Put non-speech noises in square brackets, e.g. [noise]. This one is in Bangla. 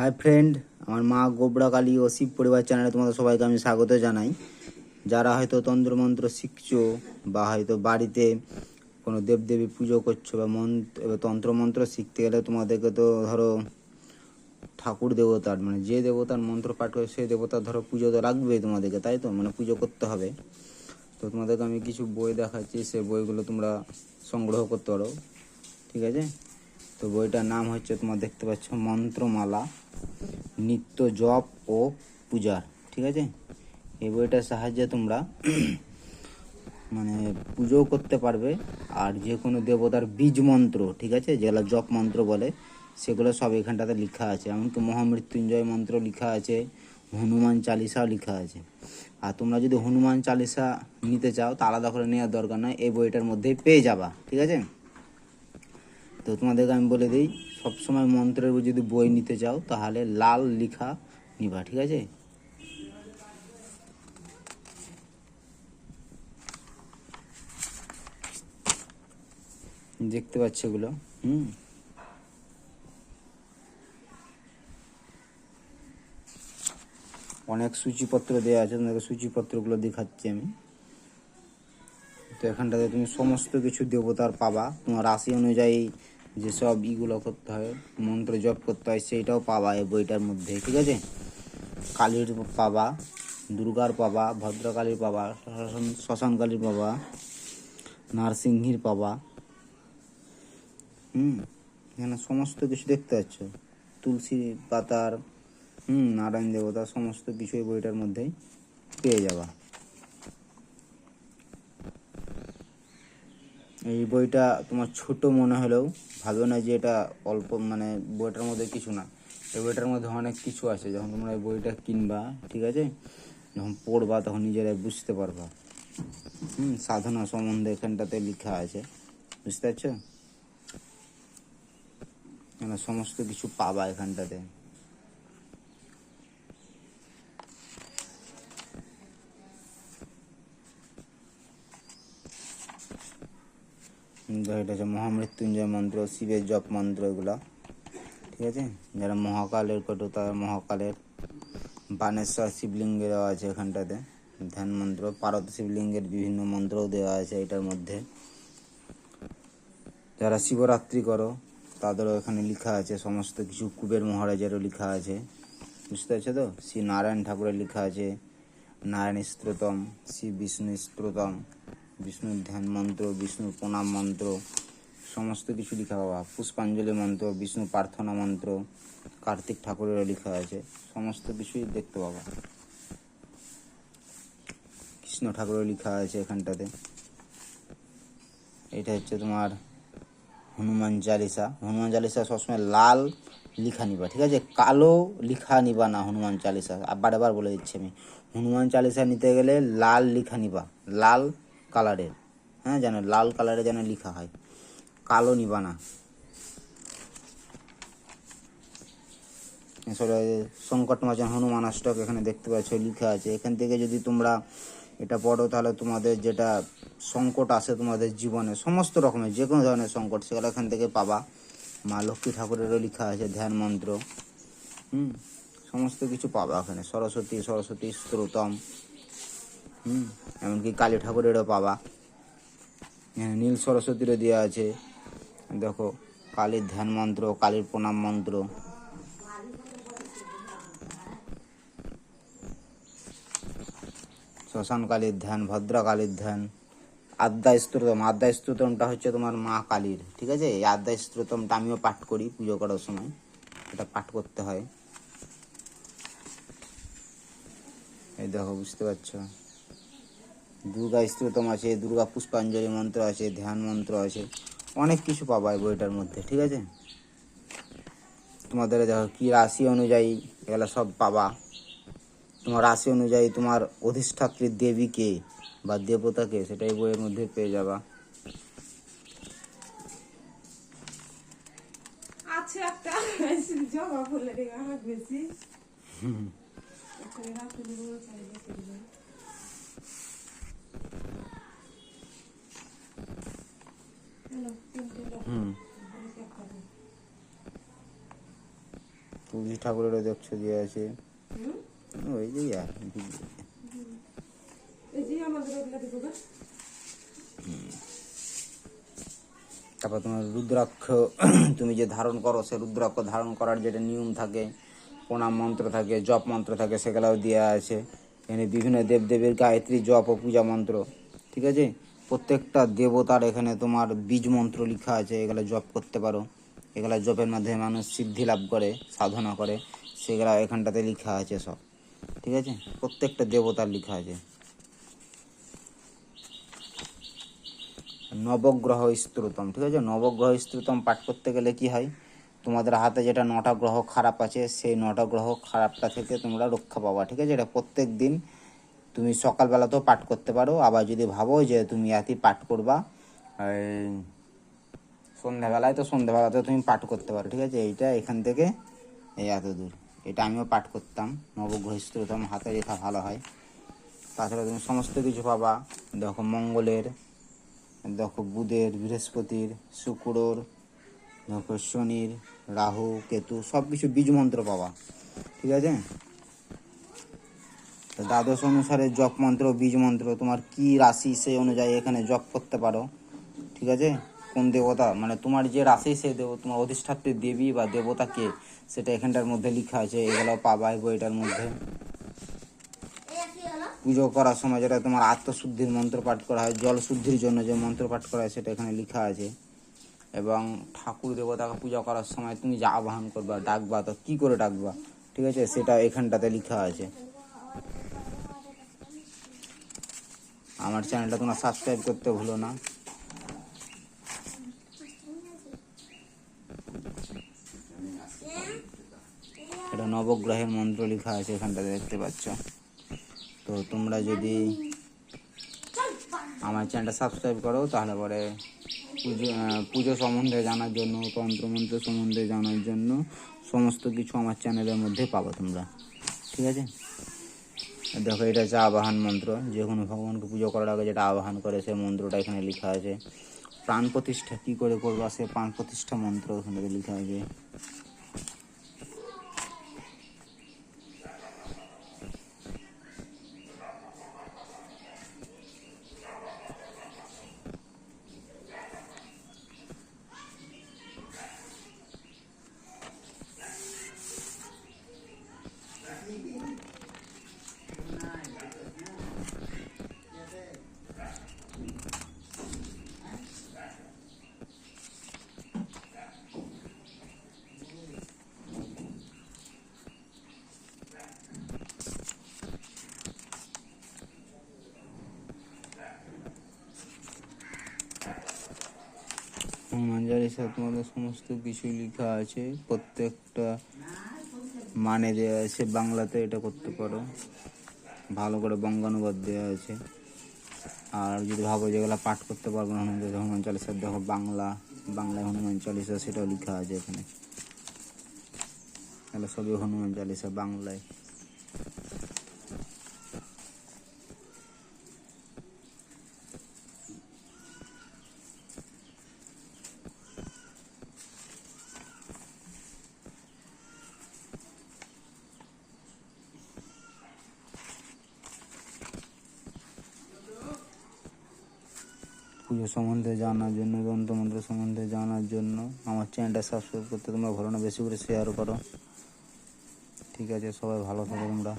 হাই ফ্রেন্ড আমার মা গোবরা কালী ও শিব পরিবার চ্যানেলে তোমাদের সবাইকে আমি স্বাগত জানাই। যারা হয়তো তন্ত্রমন্ত্র শিখছো বা হয়তো বাড়িতে কোনো দেবদেবী পুজো করছ বা মন্ত্র তন্ত্রমন্ত্র শিখতে গেলে তোমাদেরকে তো ধরো ঠাকুর দেবতার মানে যে দেবতার মন্ত্র পাঠ করে সেই দেবতার ধরো পুজো তো লাগবেই তোমাদেরকে, তাই তো? মানে পুজো করতে হবে। তো তোমাদেরকে আমি কিছু বই দেখাচ্ছি সেই বইগুলো তোমরা সংগ্রহ করতে পারো। ঠিক আছে? তো বইটার নাম হচ্ছে, তোমরা দেখতে পাচ্ছ, মন্ত্রমালা। নিত্য জপ ও পূজার ঠিক আছে? এই বইটার সাহায্যে তোমরা [clears throat] মানে পুজোও করতে পারবে, আর যে কোনো দেবতার বীজ মন্ত্র, ঠিক আছে? যেগুলো জপ মন্ত্র বলে, সেগুলো সব এখানটাতে লেখা আছে। এমনকি মহামৃত্যুঞ্জয় মন্ত্র লেখা আছে, হনুমান চালিসাও লেখা আছে। আর তোমরা যদি হনুমান চালিসা নিতে চাও, তা আলাদা করে নেওয়ার দরকার নয়, এই বইটার মধ্যেই পেয়ে যাবা, ঠিক আছে? তো তোমাদেরকে আমি বলে দিই, সবসময় মন্ত্রের উপর যদি বই নিতে চাও, তাহলে লাল লিখা নিবা, ঠিক আছে? দেখতে পাচ্ছ এগুলো, হুম? অনেক সূচিপত্র দেওয়া আছে, তোমাদেরকে সূচিপত্রগুলো দেখাচ্ছি আমি। তো এখানটাতে তুমি সমস্ত কিছু দেবতার পাবা। তোমার রাশি অনুযায়ী যেসব ইগুলো করতে হয়, মন্ত্র জপ করতে হয়, সেইটাও পাবা এই বইটার মধ্যে, ঠিক আছে? কালীর পাবা, দুর্গার পাবা, ভদ্রকালীর পাবা শ্মশান- শ্মশানকালীর পাবা, নারসিংহীর পাবা। হুম, এখানে সমস্ত কিছু দেখতে পাচ্ছ। তুলসী পাতার, হুম, নারায়ণ দেবতা, সমস্ত কিছু এই বইটার মধ্যেই পেয়ে যাবা। এই বইটা তোমার ছোট মনে হলেও ভাবে না যে এটা অল্প মানে বইটার মধ্যে কিছু না। এই বইটার মধ্যে অনেক কিছু আছে। যখন তোমরা এই বইটা কিনবা, ঠিক আছে? যখন পড়বা, তখন নিজেরাই বুঝতে পারবা। হুম, সাধনা সম্বন্ধে এখানটাতে লেখা আছে। বুঝতে পারছ? এখানে সমস্ত কিছু পাবা এখানটাতে। এটা হচ্ছে মহামৃত্যুঞ্জয় মন্ত্র, শিবের জপ মন্ত্র এগুলো। ঠিক আছে? যারা মহাকালের কত তারা মহাকালের বানেশ্বর শিবলিঙ্গের দেওয়া আছে এখানটাতে। ধ্যান মন্ত্র, পারত শিবলিঙ্গের বিভিন্ন মন্ত্রও দেওয়া আছে এটার মধ্যে। যারা শিবরাত্রি করো, তাদেরও এখানে লেখা আছে, সমস্ত কিছু কুবের মহারাজেরও লেখা আছে। বুঝতে পারছ তো? শ্রী নারায়ণ ঠাকুরের লেখা আছে, নারায়ণ স্ত্রোতম, শ্রী বিষ্ণু স্ত্রোতম। বিষ্ণুর ধ্যান মন্ত্র, বিষ্ণুর প্রণাম মন্ত্র, সমস্ত কিছু লেখা বাবা। পুষ্পাঞ্জলি মন্ত্র বিষ্ণু প্রার্থনা মন্ত্র, কার্তিক ঠাকুরেরও লেখা আছে। সমস্ত কিছুই দেখতে পাবা কৃষ্ণ ঠাকুরের লেখা আছে এখানটাতে। এটা হচ্ছে তোমার হনুমান চালিসা। হনুমান চালিসা সবসময় লাল লিখা নিবা, ঠিক আছে? কালো লিখা নিবা না হনুমান চালিসা। আবার বলে দিচ্ছি আমি। হনুমান চালিসা নিতে গেলে লাল লিখা নিবা। লাল কালারের হ্যাঁ যেন লাল কালারে যেন লিখা হয়। কালো নিবা না আসলে সংকট মোচন হনুমান অষ্টক এখানে দেখতে পাচ্ছ, লেখা আছে। এখান থেকে যদি তোমরা এটা পড়ো, তাহলে তোমাদের যেটা সংকট আসে তোমাদের জীবনে, সমস্ত রকমের, যে কোনো ধরনের সংকট, সেগুলো এখান থেকে পাবা। মা লক্ষ্মী ঠাকুরেরও লেখা আছে, ধ্যান মন্ত্র। হুম, সমস্ত কিছু পাবা এখানে সরস্বতী সরস্বতী স্ত্রোতম হুম, এমনকি কালী ঠাকুরেরও পাবা। নীল সরস্বতীরও দেওয়া আছে। দেখো, কালীর ধ্যান মন্ত্র, কালীর প্রণাম মন্ত্র। শ্মশান কালীর ধ্যান, ভদ্রা কালীর ধ্যান। আদ্যা স্ত্রোতম, আদ্যা স্ত্রোতমটা হচ্ছে তোমার মা কালীর, ঠিক আছে? এই আদ্যা স্ত্রোতমটা আমিও পাঠ করি পুজো করার সময়। এটা পাঠ করতে হয়। এই দেখো, বুঝতে পারছ? দুর্গা স্ত্রোতম আছে দুর্গা পুষ্পাঞ্জলি মন্ত্র আছে ধ্যান মন্ত্র আছে অনেক কিছু পাবা এই বইটার মধ্যে ঠিক আছে? তোমাদের দেখো কি রাশি অনুযায়ী এগুলো সব পাবা। তোমার রাশি অনুযায়ী তোমার অধিষ্ঠাত্রী দেবীকে বা দেবতাকে সেটা এই বইয়ের মধ্যে পেয়ে যাবা। একটা জবা ফুলের বেশি। তুলসী ঠাকুরেরও দেখছ দিয়ে আছে। ওই যে আর যে। তারপর তোমার রুদ্রাক্ষ তুমি যে ধারণ করো সে রুদ্রাক্ষ ধারণ করার যেটা নিয়ম থাকে প্রণাম মন্ত্র থাকে জপ মন্ত্র থাকে সেগুলাও দেওয়া আছে। এখানে বিভিন্ন দেবদেবীর গায়ত্রী জপ ও পূজা মন্ত্র ঠিক আছে? প্রত্যেকটা দেবতার এখানে তোমার বীজ মন্ত্র লেখা আছে এগুলো জপ করতে পারো। এগুলো জপের মাধ্যমে মানুষ সিদ্ধি লাভ করে, সাধনা করে, সেগুলো এখানটাতে লেখা আছে সব। ঠিক আছে? প্রত্যেকটা দেবতার লেখা আছে। নবগ্রহ স্তোত্রম ঠিক আছে? নবগ্রহ স্তোত্রম পাঠ করতে গেলে কি হয়? তোমাদের হাতে যেটা নটা গ্রহ খারাপ আছে, সেই নটা গ্রহ খারাপটা থেকে তোমরা রক্ষা পাবা, ঠিক আছে? এটা প্রত্যেক দিন তুমি সকালবেলাতেও পাঠ করতে পারো, আবার যদি ভাবো যে তুমি এতই পাঠ করবা সন্ধ্যাবেলায় তো সন্ধ্যাবেলাতেও তুমি পাঠ করতে পারো, ঠিক আছে? এইটা এখান থেকে এই এত দূর এটা আমিও পাঠ করতাম নবগ্রহ স্তোত্রম হাতে লেখা ভালো হয়। তাছাড়া তুমি সমস্ত কিছু পাবা। দেখো মঙ্গলের, দেখো বুধের, বৃহস্পতির, শুক্রর, দেখো শনির, রাহু, কেতু, সব কিছু বীজ মন্ত্র পাবা, ঠিক আছে? দ্বাদশ অনুসারে জপ মন্ত্র, বীজ মন্ত্র, তোমার কি রাশি সেই অনুযায়ী এখানে জপ করতে পারো, ঠিক আছে? কোন দেবতা? মানে তোমার যে রাশি, সেই দেব, তোমার অধিষ্ঠাত্রী দেবী বা দেবতা কে সেটা এখানটার মধ্যে লেখা আছে। এগুলো পাবা বইটার মধ্যে। পুজো করার সময় যেটা তোমার আত্মশুদ্ধির মন্ত্র পাঠ করা হয়, জল শুদ্ধির জন্য যে মন্ত্র পাঠ করা হয়, সেটা এখানে লেখা আছে। এবং ঠাকুর দেবতাকে পূজা করার সময় তুমি যা আবাহন করবা, ডাকবা, তো কি করে ডাকবা? ঠিক আছে? সেটা এখানটাতে লেখা আছে। আমার চ্যানেলটা তোমরা সাবস্ক্রাইব করতে ভুলো না এটা নবগ্রহের মন্ত্র লেখা আছে এখানটাতে দেখতে পাচ্ছ। তো তোমরা যদি আমার চ্যানেলটা সাবস্ক্রাইব করো, তাহলে পরে পুজো পুজো সম্বন্ধে জানার জন্য, তন্ত্রমন্ত্র সম্বন্ধে জানার জন্য সমস্ত কিছু আমার চ্যানেলের মধ্যে পাবো তোমরা। ঠিক আছে? দেখো, এটা হচ্ছে আবাহন মন্ত্র। যে কোনো ভগবানকে পুজো করার আগে যেটা আবাহন করে, সেই মন্ত্রটা এখানে লেখা আছে। প্রাণ প্রতিষ্ঠা, কী করে করবা? সে প্রাণ প্রতিষ্ঠা মন্ত্র এখানে লেখা আছে। হনুমান চালিসা তোমাদের সমস্ত কিছু লেখা আছে। প্রত্যেকটা মানে দেওয়া আছে। বাংলাতে এটা করতে পারো। ভালো করে বঙ্গানুবাদ দেওয়া আছে। আর যদি ভাবো যেগুলো পাঠ করতে পারব না, হনুমান হনুমান চালিসা, দেখো বাংলা, বাংলায় হনুমান চালিসা, সেটাও লেখা আছে এখানে। এগুলো সবই হনুমান চালিসা বাংলায়। পুজো সম্বন্ধে জানার জন্য তন্ত্রমন্ত্র সম্বন্ধে জানার জন্য আমার চ্যানেলটা সাবস্ক্রাইব করতে তোমরা ভালো না, বেশি করে শেয়ার করো। ঠিক আছে, সবাই ভালো থাকো তোমরা।